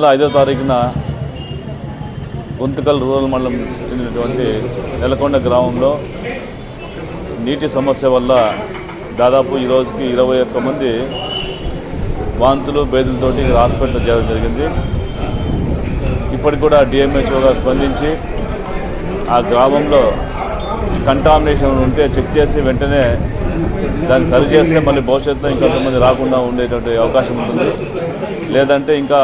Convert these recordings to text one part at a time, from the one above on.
నెల ఐదో తారీఖున గుంతకల్ రూరల్ మండలం చెందినటువంటి నెలకొండ గ్రామంలో నీటి సమస్య వల్ల దాదాపు ఈ రోజుకి ఇరవై ఒక్క మంది వాంతులు బేదులతోటి ఇక్కడ హాస్పిటల్ చేయడం జరిగింది. ఇప్పటికి కూడా డిఎంహెచ్ఓ గారు స్పందించి ఆ గ్రామంలో కంటామినేషన్ ఉంటే చెక్ చేసి వెంటనే దాన్ని సరిచేస్తే మళ్ళీ భవిష్యత్తులో ఇంకొంతమంది రాకుండా ఉండేటువంటి అవకాశం ఉంటుంది. లేదంటే ఇంకా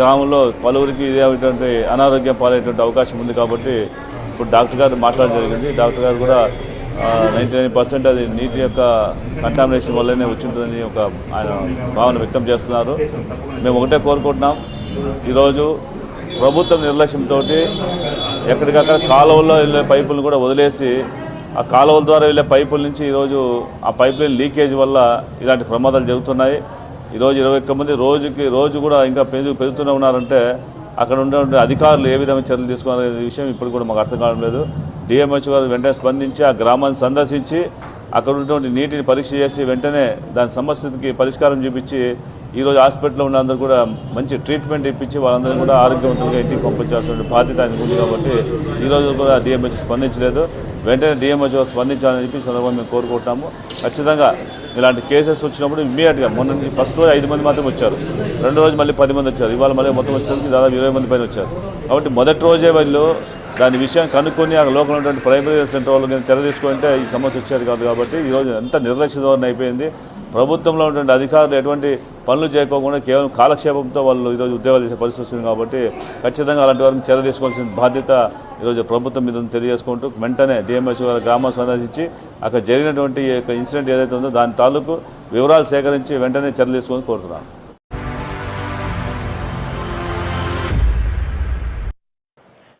గ్రామంలో పలువురికి ఇదేటువంటి అనారోగ్యం పాలయ్యేటువంటి అవకాశం ఉంది కాబట్టి ఇప్పుడు డాక్టర్ గారు మాట్లాడడం జరిగింది. డాక్టర్ గారు కూడా నైంటీ నైన్ పర్సెంట్ అది నీటి యొక్క కంటామినేషన్ వల్లనే వచ్చింటుందని ఒక ఆయన భావన వ్యక్తం చేస్తున్నారు. మేము ఒకటే కోరుకుంటున్నాం. ఈరోజు ప్రభుత్వం నిర్లక్ష్యంతో ఎక్కడికక్కడ కాలువల్లో వెళ్ళే పైపులను కూడా వదిలేసి ఆ కాలువల ద్వారా వెళ్ళే పైపుల నుంచి ఈరోజు ఆ పైప్ లీకేజ్ వల్ల ఇలాంటి ప్రమాదాలు జరుగుతున్నాయి. ఈరోజు ఇరవై ఒక్క మంది రోజుకి రోజు కూడా ఇంకా పెరుగు పెరుగుతూనే ఉన్నారంటే అక్కడ ఉన్నటువంటి అధికారులు ఏ విధమైన చర్యలు తీసుకున్నారనే విషయం ఇప్పుడు కూడా మాకు అర్థం కావడం లేదు. డిఎంహెచ్ గారు వెంటనే స్పందించి ఆ గ్రామాన్ని సందర్శించి అక్కడ ఉన్నటువంటి నీటిని పరీక్ష చేసి వెంటనే దాని సమస్యకి పరిష్కారం చూపించి ఈరోజు హాస్పిటల్లో ఉన్న అందరూ కూడా మంచి ట్రీట్మెంట్ ఇప్పించి వాళ్ళందరూ కూడా ఆరోగ్యవంతంగా ఇంటికి పంపించాల్సిన బాధ్యత ఆయనకు ఉంది కాబట్టి ఈరోజు కూడా డిఎంహెచ్ స్పందించలేదు. వెంటనే డిఎంహెచ్ స్పందించాలని చెప్పి సందర్భంగా మేము కోరుకుంటాము ఖచ్చితంగా ఇలాంటి కేసెస్ వచ్చినప్పుడు ఇమ్మీడియట్గా మొన్న ఫస్ట్ రోజు ఐదు మంది మాత్రం వచ్చారు. రెండు రోజు మళ్ళీ పది మంది వచ్చారు. ఇవాళ మళ్ళీ మొత్తం వచ్చేసరికి దాదాపు ఇరవై మంది పైన వచ్చారు. కాబట్టి మొదటి రోజే వాళ్ళు దాని విషయం కనుక్కొని ఆ లోకల్ ఉన్నటువంటి ప్రైమరీ సెంటర్ వాళ్ళు నేను చర్య తీసుకుంటే ఈ సమస్య వచ్చేది కాదు కాబట్టి ఈరోజు ఎంత నిర్లక్ష్య ధోరణి అయిపోయింది. ప్రభుత్వంలో ఉన్నటువంటి అధికారులు ఎటువంటి పనులు చేయకోకుండా కేవలం కాలక్షేపంతో వాళ్ళు ఈరోజు ఉద్యోగాలు చేసే పరిస్థితి వస్తుంది కాబట్టి ఖచ్చితంగా అలాంటి వారిని చర్య తీసుకోవాల్సిన బాధ్యత ఈరోజు ప్రభుత్వం మీద తెలియజేసుకుంటూ వెంటనే డిఎంఎస్ గారు గ్రామం సందర్శించి అక్కడ జరిగినటువంటి ఈ యొక్క ఇన్సిడెంట్ ఏదైతే ఉందో దాని తాలూకు వివరాలు సేకరించి వెంటనే చర్యలు తీసుకొని కోరుతున్నాను.